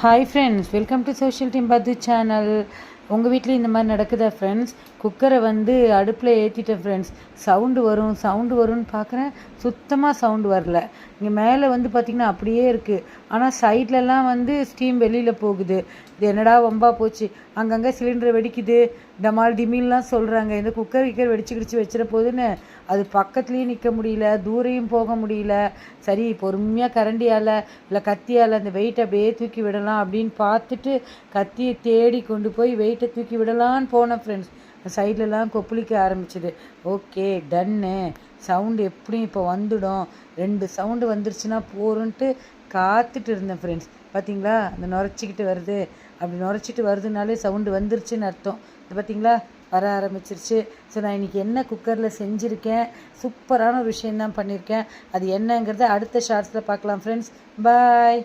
Hi friends, welcome to Social Team Timbadu channel. உங்கள் வீட்லேயும் இந்த மாதிரி நடக்குதா ஃப்ரெண்ட்ஸ் குக்கரை வந்து அடுப்பில் ஏற்றிட்டேன் ஃப்ரெண்ட்ஸ் சவுண்டு வரும் சவுண்டு வரும்னு பார்க்குறேன் சுத்தமாக சவுண்டு வரல. இங்கே மேலே வந்து பார்த்திங்கன்னா அப்படியே இருக்குது ஆனால் சைட்லலாம் வந்து ஸ்டீம் வெளியில் போகுது. இது என்னடா வம்பா போச்சு. அங்கங்கே சிலிண்டர் வெடிக்குது. டமால் டிமில்லாம் சொல்கிறாங்க இந்த குக்கர் கிக்கர் வெடிச்சு கிடிச்சு வச்சிட போகுதுன்னு அது பக்கத்துலேயும் நிற்க முடியல. தூரையும் போக முடியல. சரி பொறுமையாக கரண்டியால் இல்லை கத்தியால் அந்த வெயிட் அப்படியே தூக்கி விடலாம் அப்படின்னு பார்த்துட்டு கத்தியை தேடி கொண்டு போய் வெயிட் வெயிட்டை தூக்கி விடலான்னு போனேன் ஃப்ரெண்ட்ஸ் சைட்லலாம் கொப்பளிக்க ஆரம்பிச்சுது. ஓகே டன்னு சவுண்டு எப்படியும் இப்போ வந்துடும். ரெண்டு சவுண்டு வந்துருச்சுன்னா போருன்ட்டு காத்துட்டு இருந்தேன் ஃப்ரெண்ட்ஸ் பார்த்தீங்களா அந்த நுரைச்சிக்கிட்டு வருது. அப்படி நுரைச்சிட்டு வருதுனாலே சவுண்டு வந்துருச்சுன்னு அர்த்தம். பார்த்தீங்களா வர ஆரம்பிச்சிருச்சு. ஸோ நான் இன்றைக்கி என்ன குக்கரில் செஞ்சுருக்கேன்? சூப்பரான ஒரு விஷயந்தான் பண்ணியிருக்கேன் அது என்னங்கிறத அடுத்த ஷார்ட்ஸில் பார்க்கலாம் ஃப்ரெண்ட்ஸ் பாய்